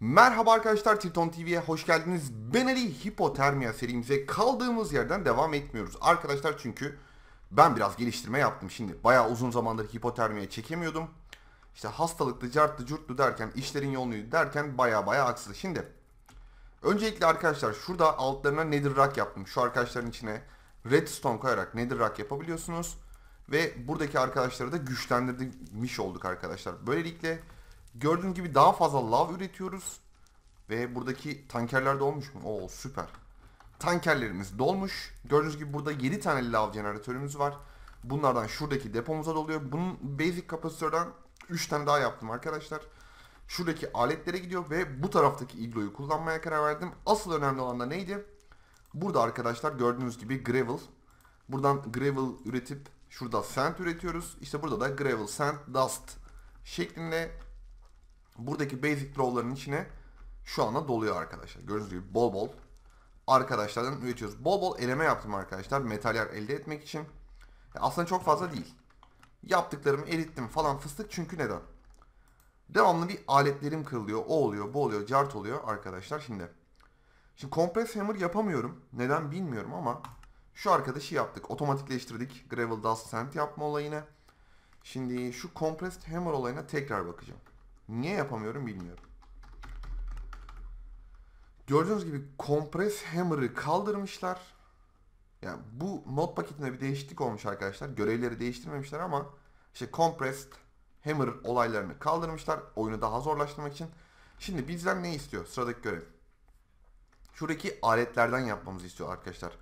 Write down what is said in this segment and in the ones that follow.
Merhaba arkadaşlar Triton TV'ye hoş geldiniz. Ben Ali Hipotermia serimize kaldığımız yerden devam etmiyoruz. Arkadaşlar çünkü ben biraz geliştirme yaptım şimdi. Bayağı uzun zamandır hipotermiye çekemiyordum. İşte hastalıklı, cartlı, curtlu derken, işlerin yoğunluğu derken bayağı bayağı aksadı. Şimdi öncelikle arkadaşlar şurada altlarına nether rock yaptım. Şu arkadaşların içine redstone koyarak nether rock yapabiliyorsunuz. Ve buradaki arkadaşları da güçlendirmiş olduk arkadaşlar. Böylelikle gördüğünüz gibi daha fazla lav üretiyoruz. Ve buradaki tankerler dolmuş mu? Oo süper. Tankerlerimiz dolmuş. Gördüğünüz gibi burada 7 tane lav jeneratörümüz var. Bunlardan şuradaki depomuza doluyor. Bunun basic kapasitörden 3 tane daha yaptım arkadaşlar. Şuradaki aletlere gidiyor ve bu taraftaki igloyu kullanmaya karar verdim. Asıl önemli olan da neydi? Burada arkadaşlar gördüğünüz gibi gravel. Buradan gravel üretip şurada sand üretiyoruz. İşte burada da gravel, sand, dust şeklinde buradaki basic flow'ların içine şu anda doluyor arkadaşlar. Gördüğünüz gibi bol bol arkadaşlardan üretiyoruz. Bol bol eleme yaptım arkadaşlar metaller elde etmek için. Aslında çok fazla değil. Yaptıklarımı erittim falan fıstık çünkü neden? Devamlı bir aletlerim kırılıyor. O oluyor, bu oluyor, cart oluyor arkadaşlar. Şimdi Şimdi compress hammer yapamıyorum. Neden bilmiyorum ama şu arkadaşı yaptık. Otomatikleştirdik. Gravel dust sand yapma olayını. Şimdi şu compressed hammer olayına tekrar bakacağım. Niye yapamıyorum bilmiyorum. Gördüğünüz gibi compress hammer'ı kaldırmışlar. Yani bu mod paketinde bir değişiklik olmuş arkadaşlar. Görevleri değiştirmemişler ama işte compressed hammer olaylarını kaldırmışlar. Oyunu daha zorlaştırmak için. Şimdi bizden ne istiyor? Sıradaki görev. Şuradaki aletlerden yapmamızı istiyor arkadaşlar.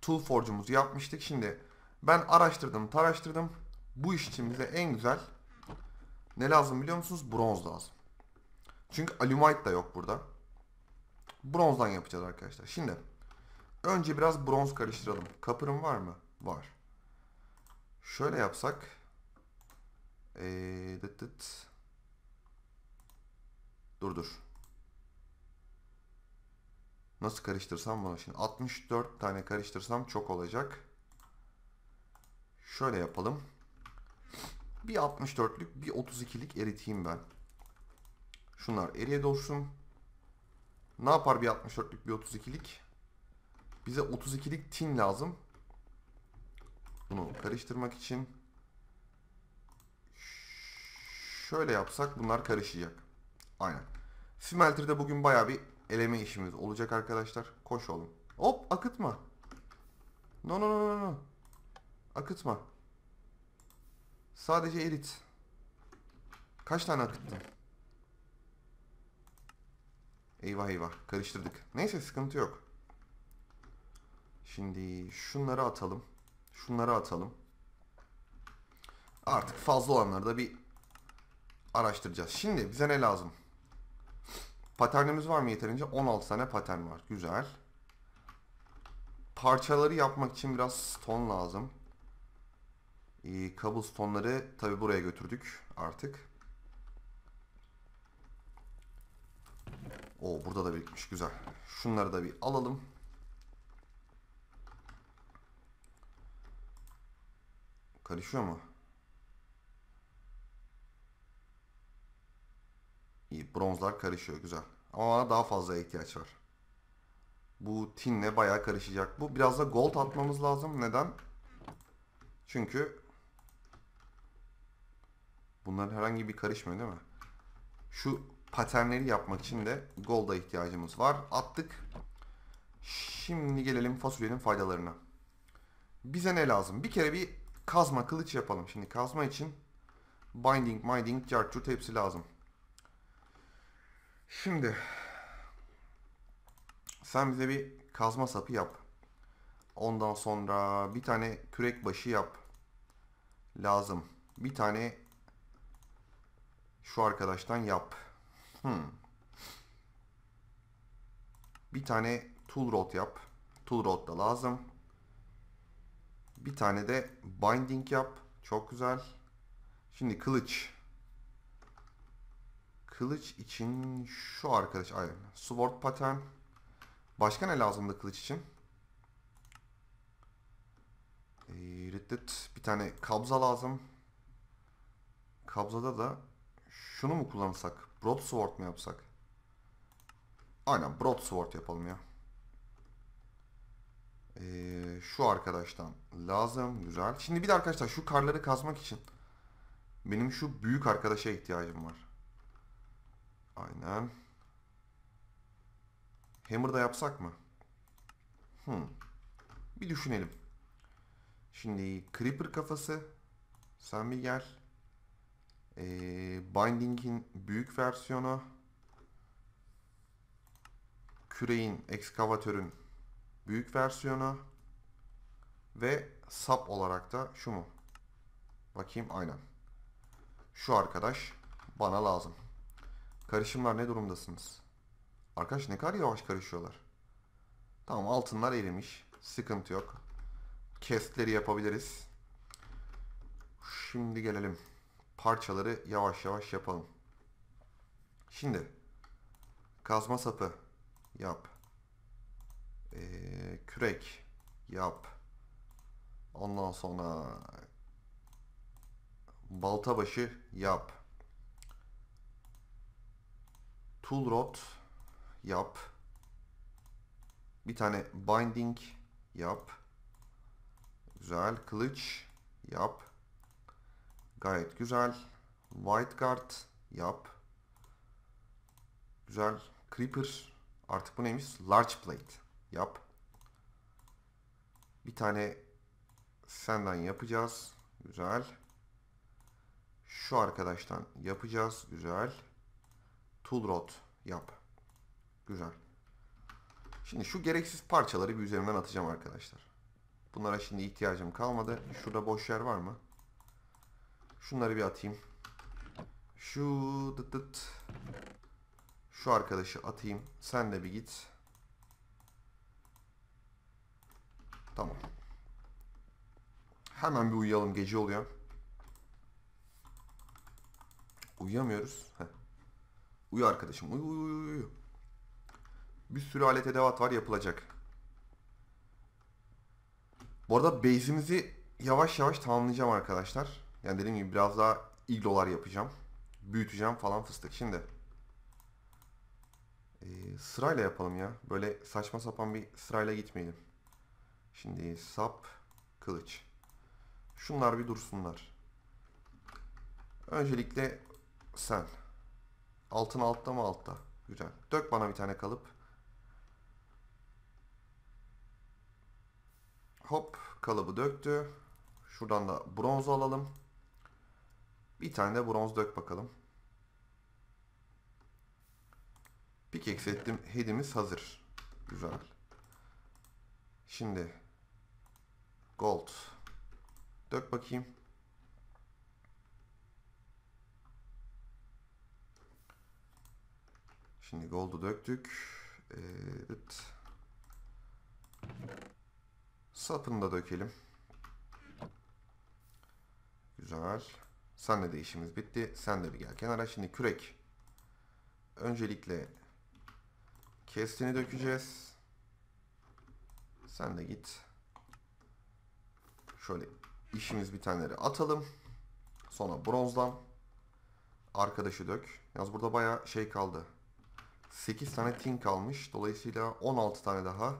Tool Forge'umuzu yapmıştık. Şimdi ben araştırdım, taraştırdım. Bu iş için bize en güzel ne lazım biliyor musunuz? Bronz lazım. Çünkü alumite da yok burada. Bronzdan yapacağız arkadaşlar. Şimdi önce biraz bronz karıştıralım. Kapırım var mı? Var. Şöyle yapsak. Ee, dıt dıt. Dur dur. Nasıl karıştırsam bunu şimdi 64 tane karıştırsam çok olacak. Şöyle yapalım. Bir 64'lük bir 32'lik eriteyim ben. Şunlar eriye dolsun. Ne yapar bir 64'lük bir 32'lik? Bize 32'lik tin lazım. Bunu karıştırmak için. Şöyle yapsak bunlar karışacak. Aynen. Smelter'de bugün baya bir eleme işimiz olacak arkadaşlar. Koş oğlum. Hop akıtma. No no no no no. Akıtma. Sadece erit. Kaç tane akıttın? Eyvah eyvah karıştırdık. Neyse sıkıntı yok. Şimdi şunları atalım. Şunları atalım. Artık fazla olanları da bir araştıracağız. Şimdi bize ne lazım? Paternimiz var mı yeterince? 16 tane patern var. Güzel. Parçaları yapmak için biraz stone lazım. Ee, cobblestone'ları tabi buraya götürdük artık. O burada da birikmiş. Güzel. Şunları da bir alalım. Karışıyor mu? İyi. Bronzlar karışıyor. Güzel. Ama daha fazla ihtiyaç var. Bu tinle bayağı karışacak. Bu biraz da gold atmamız lazım. Neden? Çünkü bunların herhangi bir karışmıyor değil mi? Şu paternleri yapmak için de gold'a ihtiyacımız var. Attık. Şimdi gelelim fasulyenin faydalarına. Bize ne lazım? Bir kere bir kazma kılıç yapalım. Şimdi kazma için binding, minding, cartçurt hepsi lazım. Şimdi sen bize bir kazma sapı yap. Ondan sonra bir tane kürek başı yap. Lazım. Bir tane şu arkadaştan yap. Hmm. Bir tane tool rod yap. Tool rod da lazım. Bir tane de binding yap. Çok güzel. Şimdi kılıç. Kılıç için şu arkadaş aynen. Sword pattern. Başka ne lazımdı kılıç için? Ee, bir tane kabza lazım. Kabzada da şunu mu kullansak? Broadsword mu yapsak? Aynen broadsword yapalım ya. Ee, şu arkadaştan lazım. Güzel. Şimdi bir de arkadaşlar şu karları kazmak için benim şu büyük arkadaşa ihtiyacım var. Aynen. Hammer'da yapsak mı? Hmm. Bir düşünelim. Şimdi Creeper kafası. Sen bir gel. Ee, Binding'in büyük versiyonu. Küreğin, ekskavatörün büyük versiyonu. Ve sap olarak da şu mu? Bakayım aynen. Şu arkadaş bana lazım. Karışımlar ne durumdasınız? Arkadaş ne kadar yavaş karışıyorlar. Tamam altınlar erimiş. Sıkıntı yok. Kestleri yapabiliriz. Şimdi gelelim. Parçaları yavaş yavaş yapalım. Şimdi kazma sapı yap. Ee, kürek yap. Ondan sonra balta başı yap. Tool rod yap. Bir tane binding yap. Güzel. Kılıç yap. Gayet güzel. White guard yap. Güzel. Creeper. Artık bu neymiş? Large plate yap. Bir tane senden yapacağız. Güzel. Şu arkadaştan yapacağız. Güzel. Tool rod yap. Güzel. Şimdi şu gereksiz parçaları bir üzerinden atacağım arkadaşlar. Bunlara şimdi ihtiyacım kalmadı. Şurada boş yer var mı? Şunları bir atayım. Şu dıt dıt. Şu arkadaşı atayım. Sen de bir git. Tamam. Hemen bir uyuyalım. Gece oluyor. Uyuyamıyoruz. Heh. Uyu arkadaşım. Uyu uyu uyu. uyu. Bir sürü alet edevat var yapılacak. Bu arada base'imizi yavaş yavaş tamamlayacağım arkadaşlar. Yani dediğim gibi biraz daha iglolar yapacağım. Büyüteceğim falan fıstık. Şimdi ee, sırayla yapalım ya. Böyle saçma sapan bir sırayla gitmeyelim. Şimdi sap, kılıç. Şunlar bir dursunlar. Öncelikle sen. Altın altta mı altta? Güzel. Dök bana bir tane kalıp. Hop kalıbı döktü. Şuradan da bronz alalım. Bir tane de bronz dök bakalım. Pickaxe ettim. Head'imiz hazır. Güzel. Şimdi gold dök bakayım. Şimdi gold'u döktük. Evet. Sapını da dökelim. Güzel. Senle de işimiz bitti. Sen de bir gel kenara. Şimdi kürek. Öncelikle kestini dökeceğiz. Sen de git. Şöyle işimiz bitenleri atalım. Sonra bronzdan arkadaşı dök. Yalnız burada bayağı şey kaldı. 8 tane tin kalmış. Dolayısıyla 16 tane daha.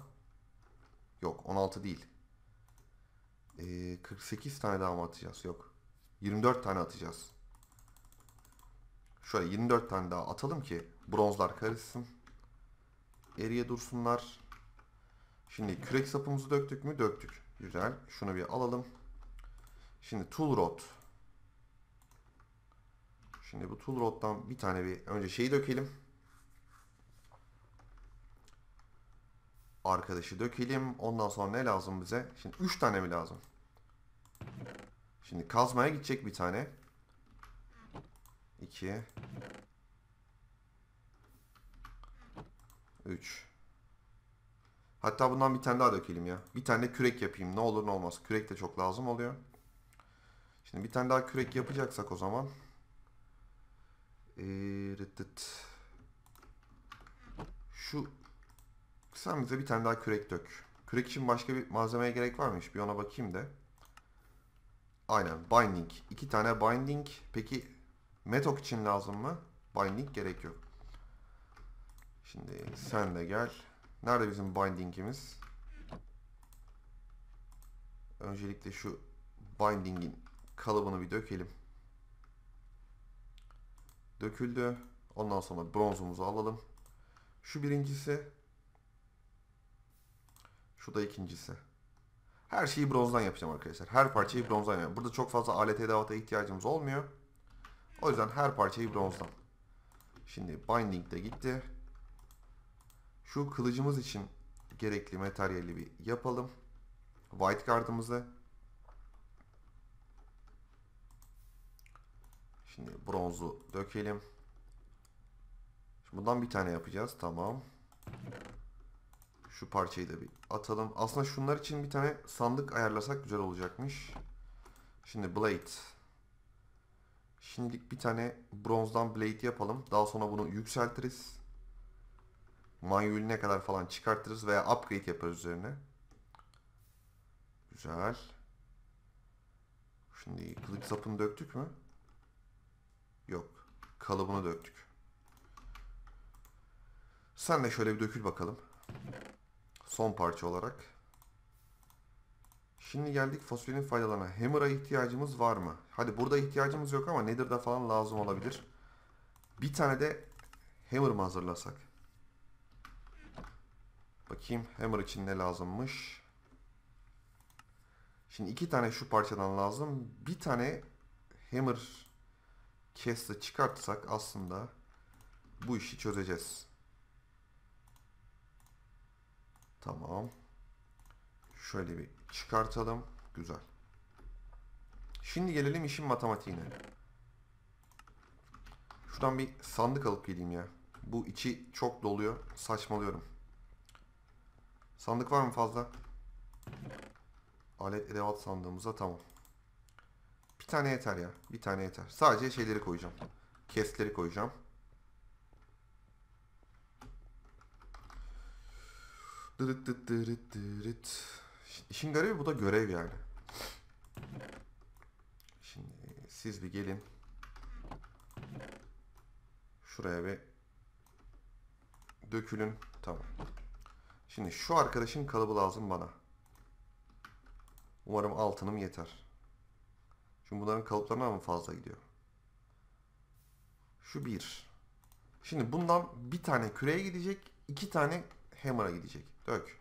Yok 16 değil. Ee, 48 tane daha mı atacağız? Yok. 24 tane atacağız. Şöyle 24 tane daha atalım ki bronzlar karışsın. Eriye dursunlar. Şimdi kürek sapımızı döktük mü? Döktük. Güzel. Şunu bir alalım. Şimdi tool rod. Şimdi bu tool rod'dan bir tane bir önce şeyi dökelim. Arkadaşı dökelim. Ondan sonra ne lazım bize? Şimdi 3 tane mi lazım? Şimdi kazmaya gidecek bir tane. 2 3 Hatta bundan bir tane daha dökelim ya. Bir tane de kürek yapayım. Ne olur ne olmaz. Kürek de çok lazım oluyor. Şimdi bir tane daha kürek yapacaksak o zaman. Ee. Şu sen bize bir tane daha kürek dök. Kürek için başka bir malzemeye gerek varmış. Bir ona bakayım da. Aynen. Binding. İki tane binding. Peki metok için lazım mı? Binding gerek yok. Şimdi sen de gel. Nerede bizim bindingimiz? Öncelikle şu bindingin kalıbını bir dökelim. Döküldü. Ondan sonra bronzumuzu alalım. Şu birincisi. Şu da ikincisi. Her şeyi bronzdan yapacağım arkadaşlar. Her parçayı bronzdan yapacağım. Burada çok fazla alet edevata ihtiyacımız olmuyor. O yüzden her parçayı bronzdan. Şimdi binding de gitti. Şu kılıcımız için gerekli materyali bir yapalım. White card'ımızı. Şimdi bronzu dökelim. Şimdi bundan bir tane yapacağız. Tamam. Şu parçayı da bir atalım. Aslında şunlar için bir tane sandık ayarlasak güzel olacakmış. Şimdi blade. Şimdilik bir tane bronzdan blade yapalım. Daha sonra bunu yükseltiriz. Manyülüne kadar falan çıkartırız veya upgrade yaparız üzerine. Güzel. Şimdi kılıç sapını döktük mü? Yok. Kalıbını döktük. Sen de şöyle bir dökül bakalım. Son parça olarak. Şimdi geldik fosforun faydalarına. Hammer'a ihtiyacımız var mı? Hadi burada ihtiyacımız yok ama Nether'da falan lazım olabilir. Bir tane de Hammer mı hazırlasak? Bakayım Hammer için ne lazımmış. Şimdi iki tane şu parçadan lazım. Bir tane Hammer Cast'ı çıkartsak aslında bu işi çözeceğiz. Tamam. Şöyle bir çıkartalım. Güzel. Şimdi gelelim işin matematiğine. Şuradan bir sandık alıp geleyim ya. Bu içi çok doluyor. Saçmalıyorum. Sandık var mı fazla? Alet edevat sandığımıza tamam. Bir tane yeter ya. Bir tane yeter. Sadece şeyleri koyacağım. Kestleri koyacağım. Dırıt dırıt dırıt dırıt. İşin garibi bu da görev yani. Şimdi siz bir gelin. Şuraya bir dökülün. Tamam. Şimdi şu arkadaşın kalıbı lazım bana. Umarım altınım yeter. Çünkü bunların kalıplarına mı fazla gidiyor? Şu bir. Şimdi bundan bir tane küreye gidecek, iki tane hammer'a gidecek. Dök.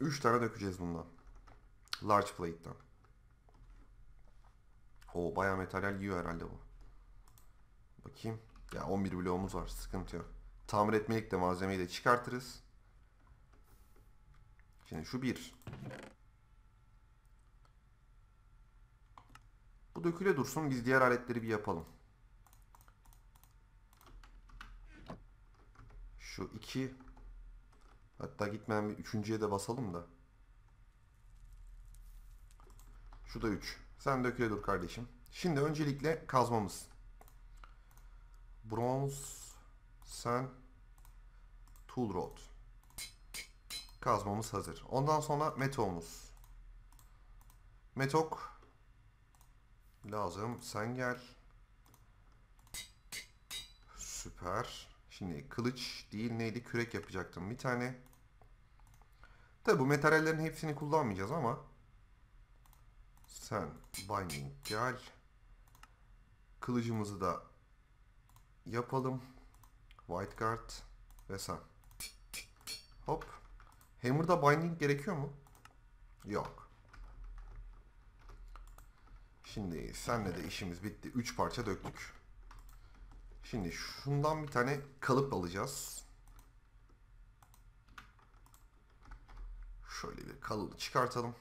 Üç tane dökeceğiz bundan. Large plate'den. O bayağı materyal yiyor herhalde bu. Bakayım. Ya 11 bloğumuz var. Sıkıntı yok. Tamir etmelik de malzemeyi de çıkartırız. Şimdi şu bir. Bu döküle dursun. Biz diğer aletleri bir yapalım. Şu iki. Hatta gitmeyen bir üçüncüye de basalım da. Şu da üç. Sen döküle dur kardeşim. Şimdi öncelikle kazmamız. Bronz. Sen. Tool rod. Kazmamız hazır. Ondan sonra metomuz. Metok. Lazım. Sen gel. Süper. Şimdi kılıç değil neydi kürek yapacaktım bir tane. Tabi bu materyallerin hepsini kullanmayacağız ama sen binding gel. Kılıcımızı da yapalım. White guard ve sen. Hop. Hammer'da binding gerekiyor mu? Yok. Şimdi senle de işimiz bitti. 3 parça döktük. Şimdi şundan bir tane kalıp alacağız. Şöyle bir kalıbı çıkartalım.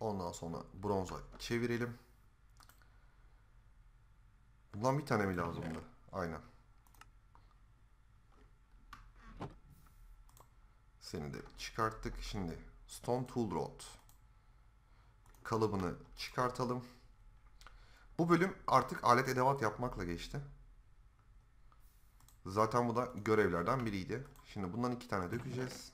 Ondan sonra bronza çevirelim. Bundan bir tane mi lazımdı? Aynen. Seni de çıkarttık. Şimdi Stone Tool Rod kalıbını çıkartalım. Bu bölüm artık alet edevat yapmakla geçti. Zaten bu da görevlerden biriydi. Şimdi bundan iki tane dökeceğiz.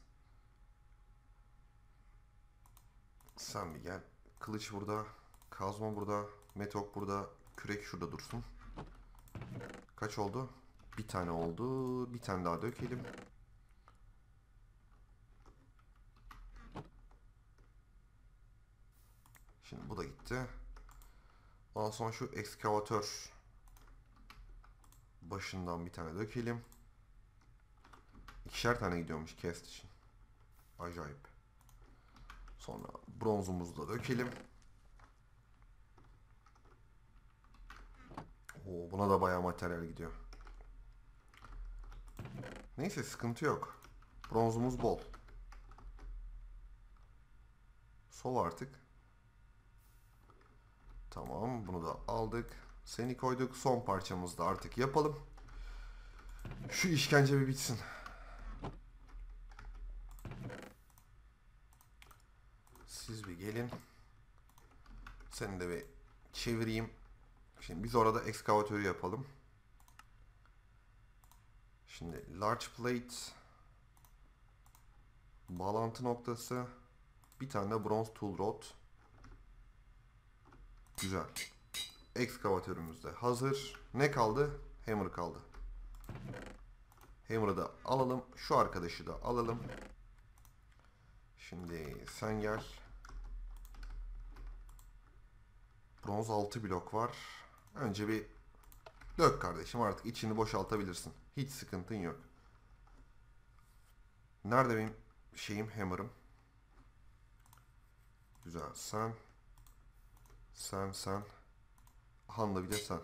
Sen bir gel. Kılıç burada. Kazma burada. Metok burada. Kürek şurada dursun. Kaç oldu? Bir tane oldu. Bir tane daha dökelim. Şimdi bu da gitti. Ondan sonra şu ekskavatör başından bir tane dökelim. İkişer tane gidiyormuş cast için. Acayip. Sonra bronzumuzu da dökelim. Oo, buna da bayağı materyal gidiyor. Neyse sıkıntı yok. Bronzumuz bol. Sol artık. Tamam bunu da aldık. Seni koyduk. Son parçamızı da artık yapalım. Şu işkence bir bitsin. Siz bir gelin. Seni de bir çevireyim. Şimdi biz orada ekskavatörü yapalım. Şimdi large plate bağlantı noktası bir tane bronze tool rod güzel ekskavatörümüz de hazır. Ne kaldı? Hammer kaldı. Hammer'ı da alalım. Şu arkadaşı da alalım. Şimdi sen gel. Bronz 6 blok var. Önce bir dök kardeşim artık içini boşaltabilirsin. Hiç sıkıntın yok. Nerede benim şeyim hammer'ım? Güzel. Sen sen sen Hanla bir sen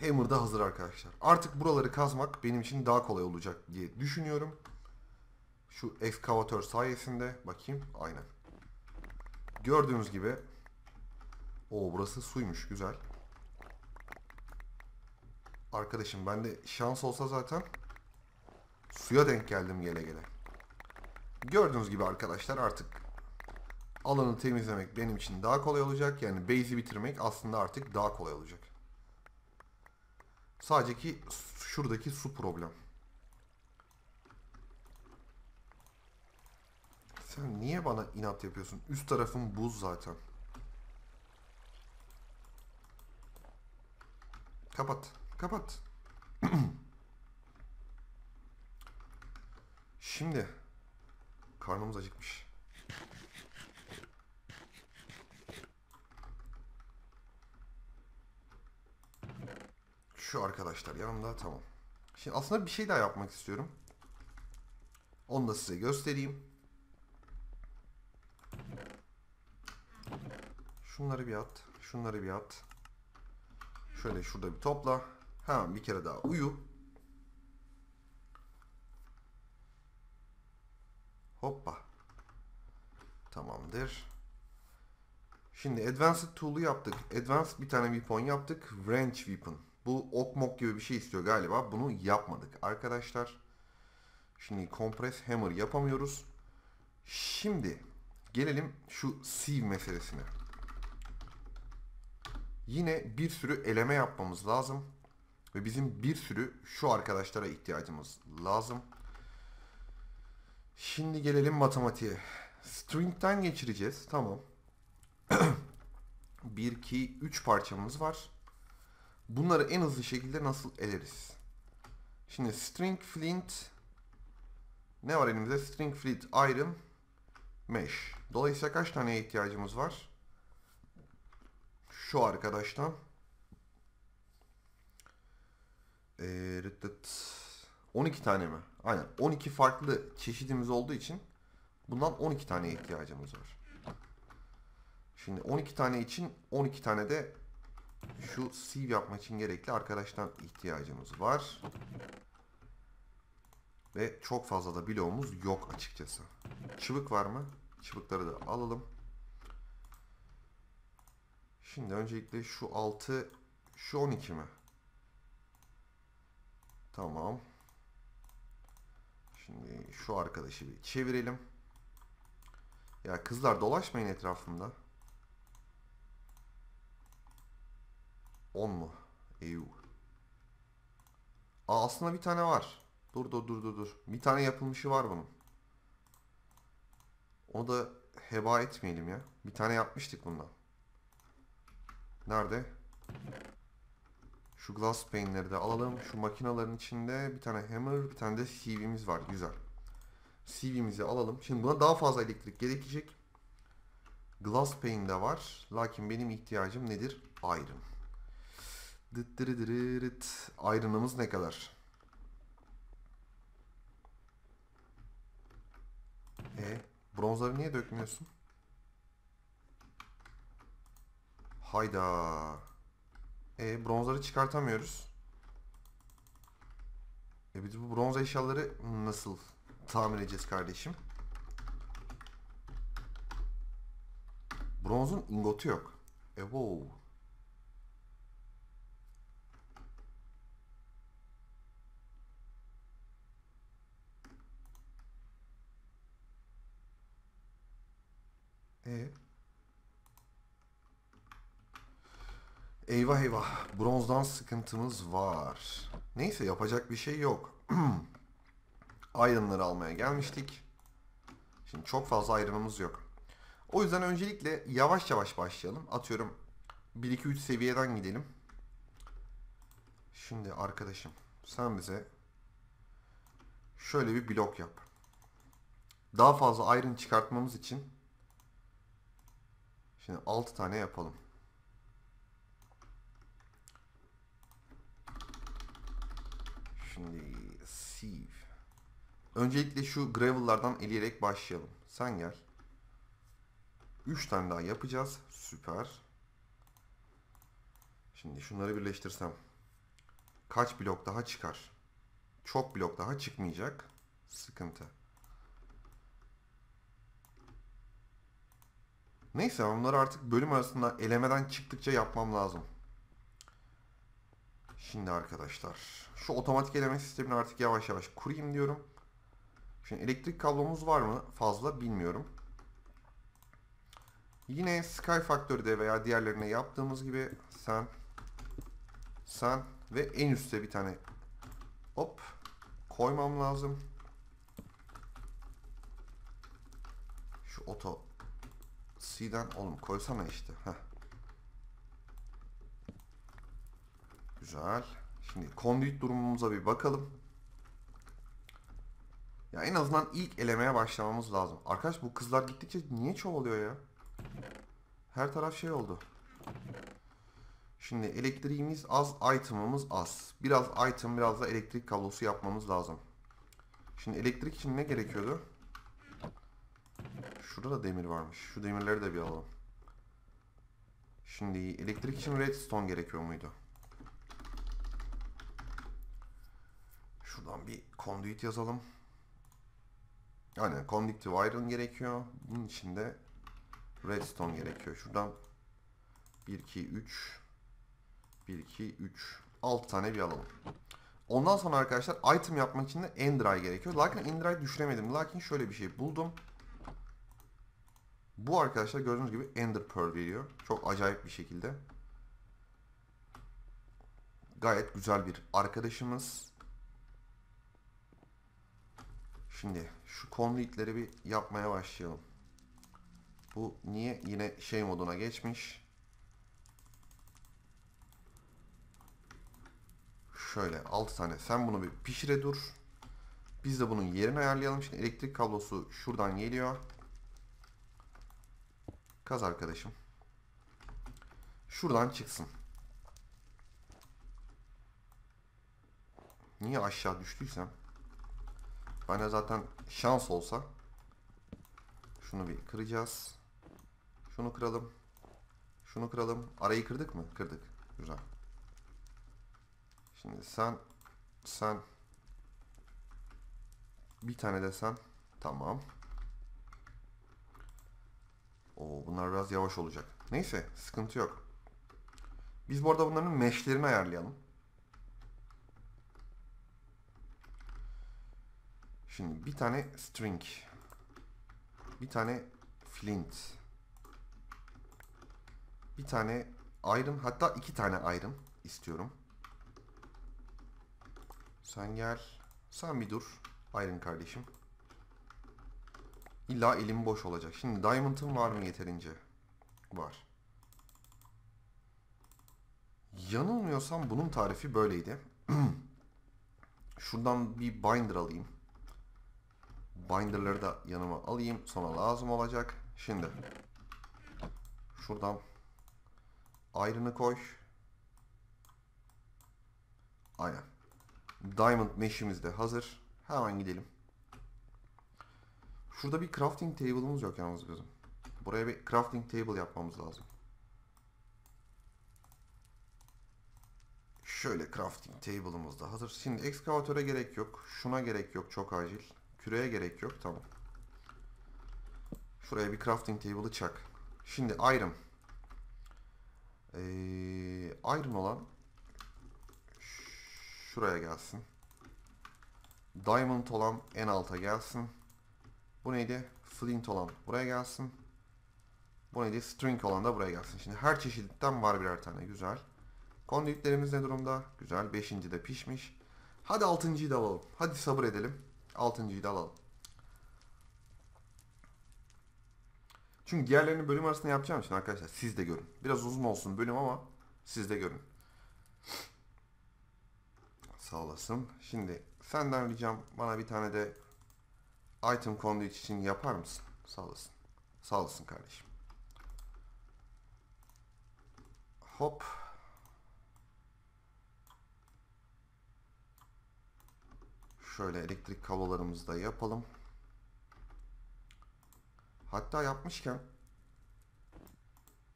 Hammer da hazır arkadaşlar. Artık buraları kazmak benim için daha kolay olacak diye düşünüyorum. Şu ekskavatör sayesinde bakayım. Aynen. Gördüğünüz gibi o burası suymuş güzel. Arkadaşım ben de şans olsa zaten suya denk geldim gele gele. Gördüğünüz gibi arkadaşlar artık alanı temizlemek benim için daha kolay olacak. Yani base'i bitirmek aslında artık daha kolay olacak. Sadece ki şuradaki su problem. Sen niye bana inat yapıyorsun? Üst tarafım buz zaten. Kapat. Kapat. Şimdi karnımız acıkmış. Şu arkadaşlar yanımda tamam. Şimdi aslında bir şey daha yapmak istiyorum. Onu da size göstereyim. Şunları bir at. Şunları bir at. Şöyle şurada bir topla. Hemen bir kere daha uyu. Hoppa. Tamamdır. Şimdi Advanced Tool'u yaptık. Advanced bir tane weapon yaptık. Wrench Weapon. Bu ok mok gibi bir şey istiyor galiba. Bunu yapmadık arkadaşlar. Şimdi Compress Hammer yapamıyoruz. Şimdi gelelim şu sieve meselesine. Yine bir sürü eleme yapmamız lazım. Ve bizim bir sürü şu arkadaşlara ihtiyacımız lazım. Şimdi gelelim matematiğe. String'den geçireceğiz. Tamam. 1, 2, 3 parçamız var. Bunları en hızlı şekilde nasıl eleriz? Şimdi string flint ne var elimizde? String flint iron mesh. Dolayısıyla kaç taneye ihtiyacımız var? Şu arkadaştan ee, 12 tane mi? Aynen. 12 farklı çeşidimiz olduğu için bundan 12 taneye ihtiyacımız var. Şimdi 12 tane için 12 tane de şu sieve yapmak için gerekli arkadaştan ihtiyacımız var. Ve çok fazla da bloğumuz yok açıkçası. Çıbık var mı? Çıbıkları da alalım. Şimdi öncelikle şu 6 şu 12 mi? Tamam. Şimdi şu arkadaşı bir çevirelim. Ya kızlar dolaşmayın etrafımda. 10 mu? Eyu. Aa, aslında bir tane var. Dur dur dur dur dur. Bir tane yapılmışı var bunun. Onu da heba etmeyelim ya. Bir tane yapmıştık bundan. Nerede? Şu glass pane'leri de alalım. Şu makinaların içinde bir tane hammer, bir tane de CV'miz var. Güzel. CV'mizi alalım. Şimdi buna daha fazla elektrik gerekecek. Glass pane de var. Lakin benim ihtiyacım nedir? Iron. Iron'ımız ne kadar? E, bronzları niye dökmüyorsun? Hayda. E, bronzları çıkartamıyoruz. E biz bu bronz eşyaları nasıl tamir edeceğiz kardeşim? Bronzun ingotu yok. E wow. E Eyvah eyvah. Bronzdan sıkıntımız var. Neyse yapacak bir şey yok. Iron'ları almaya gelmiştik. Şimdi çok fazla iron'ımız yok. O yüzden öncelikle yavaş yavaş başlayalım. Atıyorum 1-2-3 seviyeden gidelim. Şimdi arkadaşım sen bize şöyle bir blok yap. Daha fazla iron çıkartmamız için şimdi 6 tane yapalım. Şimdi sieve. Öncelikle şu gravel'lardan eleyerek başlayalım. Sen gel. 3 tane daha yapacağız. Süper. Şimdi şunları birleştirsem kaç blok daha çıkar? Çok blok daha çıkmayacak. Sıkıntı. Neyse onları artık bölüm arasında elemeden çıktıkça yapmam lazım. Şimdi arkadaşlar şu otomatik eleme sistemini artık yavaş yavaş kurayım diyorum. Şimdi elektrik kablomuz var mı? Fazla bilmiyorum. Yine Sky Factory'de veya diğerlerine yaptığımız gibi sen sen ve en üstte bir tane hop koymam lazım. Şu oto C'den oğlum koysana işte. Heh. Güzel. Şimdi conduit durumumuza bir bakalım. Ya en azından ilk elemeye başlamamız lazım. Arkadaş bu kızlar gittikçe niye çoğalıyor ya? Her taraf şey oldu. Şimdi elektriğimiz az, item'ımız az. Biraz item, biraz da elektrik kablosu yapmamız lazım. Şimdi elektrik için ne gerekiyordu? Şurada da demir varmış. Şu demirleri de bir alalım. Şimdi elektrik için redstone gerekiyor muydu? Şuradan bir conduit yazalım. Aynen conductive iron gerekiyor. Bunun için de redstone gerekiyor. Şuradan 1, 2, 3 1, 2, 3 6 tane bir alalım. Ondan sonra arkadaşlar item yapmak için de Ender gerekiyor. Lakin Ender düşüremedim. Lakin şöyle bir şey buldum. Bu arkadaşlar gördüğünüz gibi Ender Pearl veriyor. Çok acayip bir şekilde. Gayet güzel bir arkadaşımız. Şimdi şu conduitleri bir yapmaya başlayalım. Bu niye yine şey moduna geçmiş? Şöyle 6 tane. Sen bunu bir pişire dur. Biz de bunun yerini ayarlayalım. Şimdi elektrik kablosu şuradan geliyor. Kaz arkadaşım. Şuradan çıksın. Niye aşağı düştüysem? Bana zaten şans olsa şunu bir kıracağız. Şunu kıralım. Şunu kıralım. Arayı kırdık mı? Kırdık. Güzel. Şimdi sen sen bir tane de sen. Tamam. Oo, bunlar biraz yavaş olacak. Neyse sıkıntı yok. Biz bu arada bunların meşlerini ayarlayalım. Şimdi bir tane string. Bir tane flint. Bir tane iron hatta iki tane iron istiyorum. Sen gel. Sen bir dur. Iron kardeşim. İlla elim boş olacak. Şimdi diamond'ım var mı yeterince? Var. Yanılmıyorsam bunun tarifi böyleydi. Şuradan bir binder alayım. Binder'ları da yanıma alayım. Sonra lazım olacak. Şimdi şuradan iron'ı koy. Aynen. Diamond mesh'imiz de hazır. Hemen gidelim. Şurada bir crafting table'ımız yok yalnız bizim. Buraya bir crafting table yapmamız lazım. Şöyle crafting table'ımız da hazır. Şimdi ekskavatöre gerek yok. Şuna gerek yok çok acil. Küreye gerek yok tamam. Şuraya bir crafting table'ı çak. Şimdi iron. Ee, iron olan şuraya gelsin. Diamond olan en alta gelsin. Bu neydi? Flint olan buraya gelsin. Bu neydi? String olan da buraya gelsin. Şimdi her çeşitten var birer tane. Güzel. Konduitlerimiz ne durumda? Güzel. Beşinci de pişmiş. Hadi altıncıyı da alalım. Hadi sabır edelim. Altıncıyı da alalım. Çünkü diğerlerini bölüm arasında yapacağım için arkadaşlar siz de görün. Biraz uzun olsun bölüm ama siz de görün. Sağ olasın. Şimdi senden ricam bana bir tane de item conduit için yapar mısın? Sağ olasın. Sağ olasın kardeşim. Hop. Şöyle elektrik kablolarımızı da yapalım. Hatta yapmışken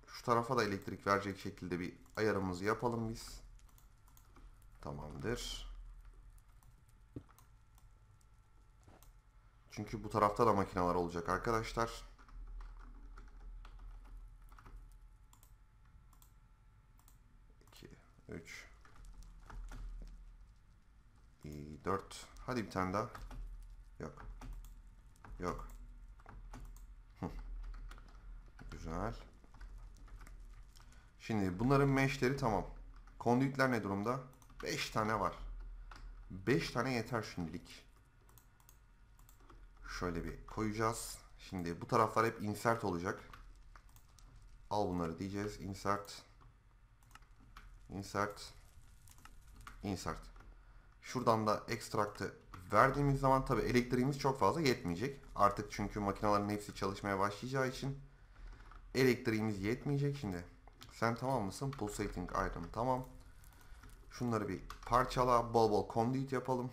şu tarafa da elektrik verecek şekilde bir ayarımızı yapalım biz. Tamamdır. Çünkü bu tarafta da makineler olacak arkadaşlar. İki, üç, iyi, dört. Hadi bir tane daha. Yok. Yok. Güzel. Şimdi bunların meshleri tamam. Konduitler ne durumda? 5 tane var. 5 tane yeter şimdilik. Şöyle bir koyacağız. Şimdi bu taraflar hep insert olacak. Al bunları diyeceğiz. Insert. Insert. Insert. Şuradan da extract'ı verdiğimiz zaman tabi elektriğimiz çok fazla yetmeyecek. Artık çünkü makinelerin hepsi çalışmaya başlayacağı için elektriğimiz yetmeyecek şimdi. Sen tamam mısın? Pulsating iron tamam. Şunları bir parçala. Bol bol conduit yapalım.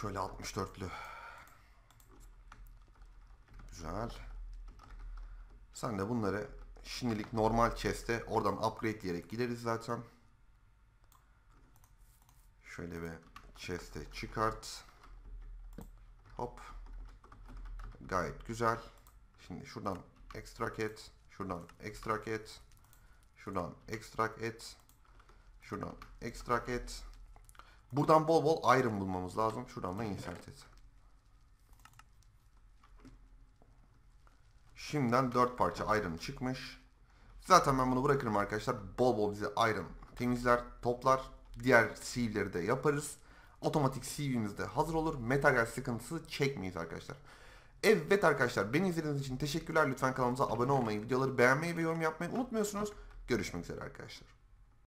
Şöyle 64'lü. Güzel. Sen de bunları şimdilik normal chest'e oradan upgrade diyerek gideriz zaten. Şöyle bir chest'e çıkart. Hop. Gayet güzel. Şimdi şuradan extract et. Şuradan extract et. Şuradan extract et. Şuradan extract et. Buradan bol bol iron bulmamız lazım. Şuradan da insert et. Şimdiden 4 parça iron çıkmış. Zaten ben bunu bırakırım arkadaşlar. Bol bol bize iron temizler, toplar. Diğer sieve'leri de yaparız. Otomatik CV'miz de hazır olur. Metal sıkıntısı çekmeyiz arkadaşlar. Evet arkadaşlar beni izlediğiniz için teşekkürler. Lütfen kanalımıza abone olmayı, videoları beğenmeyi ve yorum yapmayı unutmuyorsunuz. Görüşmek üzere arkadaşlar.